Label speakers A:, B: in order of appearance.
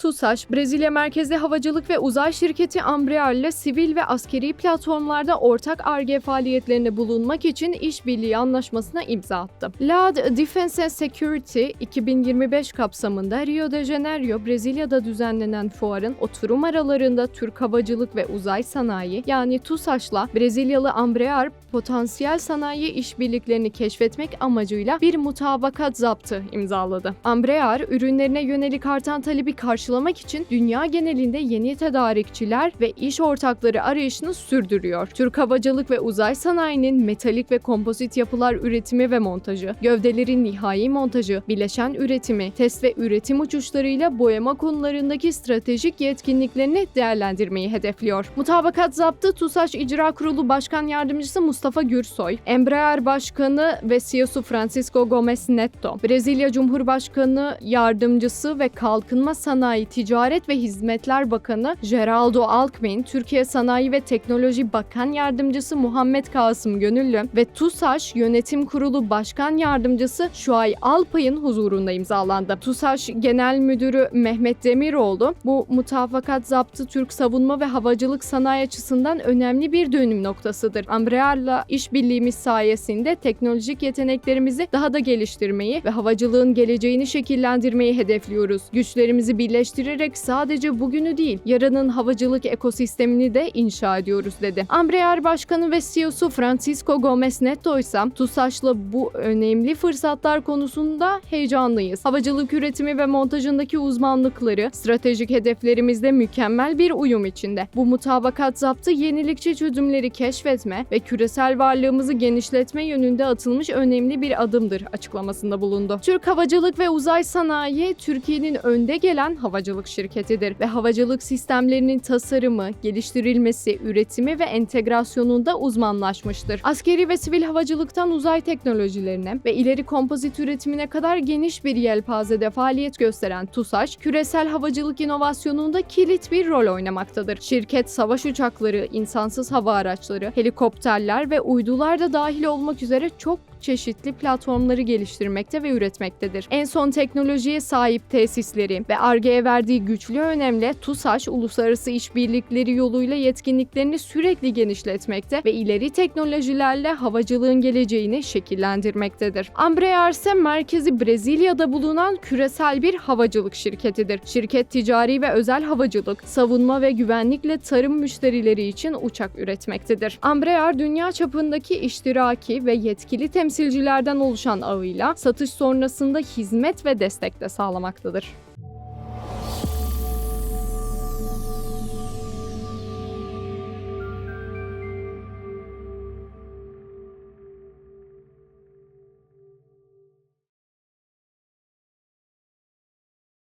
A: TUSAŞ, Brezilya merkezli havacılık ve uzay şirketi Embraer ile sivil ve askeri platformlarda ortak ARGE faaliyetlerinde bulunmak için işbirliği anlaşmasına imza attı. LAD Defense and Security 2025 kapsamında Rio de Janeiro, Brezilya'da düzenlenen fuarın oturum aralarında Türk Havacılık ve Uzay Sanayi yani TUSAŞ'la Brezilyalı Embraer potansiyel sanayi işbirliklerini keşfetmek amacıyla bir mutabakat zaptı imzaladı. Embraer, ürünlerine yönelik artan talebi karşılamak için dünya genelinde yeni tedarikçiler ve iş ortakları arayışını sürdürüyor. Türk Havacılık ve Uzay Sanayi'nin metalik ve kompozit yapılar üretimi ve montajı, gövdelerin nihai montajı, bileşen üretimi, test ve üretim uçuşlarıyla boyama konularındaki stratejik yetkinliklerini değerlendirmeyi hedefliyor. Mutabakat zaptı TUSAŞ İcra Kurulu Başkan Yardımcısı Mustafa Gürsoy, Embraer Başkanı ve CEO'su Francisco Gomes Neto, Brezilya Cumhurbaşkanı Yardımcısı ve Kalkınma Sanayi, Ticaret ve Hizmetler Bakanı Geraldo Alckmin, Türkiye Sanayi ve Teknoloji Bakan Yardımcısı Muhammed Kasım Gönüllü ve TUSAŞ Yönetim Kurulu Başkan Yardımcısı Şuay Alpay'ın huzurunda imzalandı. TUSAŞ Genel Müdürü Mehmet Demiroğlu, bu mutabakat zaptı Türk savunma ve havacılık sanayi açısından önemli bir dönüm noktasıdır. Embraer'la işbirliğimiz sayesinde teknolojik yeteneklerimizi daha da geliştirmeyi ve havacılığın geleceğini şekillendirmeyi hedefliyoruz. Güçlerimizi birleştirerek sadece bugünü değil, yarının havacılık ekosistemini de inşa ediyoruz dedi. Embraer Başkanı ve CEO'su Francisco Gomez Neto ise TUSAŞ'la bu önemli fırsatlar konusunda heyecanlıyız. Havacılık üretimi ve montajındaki uzmanlıkları stratejik hedeflerimizde mükemmel bir uyum içinde. Bu mutabakat zaptı yenilikçi çözümleri keşfetme ve küresel varlığımızı genişletme yönünde atılmış önemli bir adımdır açıklamasında bulundu. Türk Havacılık ve Uzay Sanayi Türkiye'nin önde gelen havacılık şirketidir ve havacılık sistemlerinin tasarımı, geliştirilmesi, üretimi ve entegrasyonunda uzmanlaşmıştır. Askeri ve sivil havacılıktan uzay teknolojilerine ve ileri kompozit üretimine kadar geniş bir yelpazede faaliyet gösteren TUSAŞ, küresel havacılık inovasyonunda kilit bir rol oynamaktadır. Şirket savaş uçakları, insansız hava araçları, helikopterler ve uydular da dahil olmak üzere çok çeşitli platformları geliştirmekte ve üretmektedir. En son teknolojiye sahip tesisleri ve ARGE'ye verdiği güçlü önemle TUSAŞ uluslararası işbirlikleri yoluyla yetkinliklerini sürekli genişletmekte ve ileri teknolojilerle havacılığın geleceğini şekillendirmektedir. Embraer ise merkezi Brezilya'da bulunan küresel bir havacılık şirketidir. Şirket ticari ve özel havacılık, savunma ve güvenlikle tarım müşterileri için uçak üretmektedir. Embraer dünya çapındaki iştiraki ve yetkili temsilcilerden oluşan ağıyla satış sonrasında hizmet ve destek de sağlamaktadır.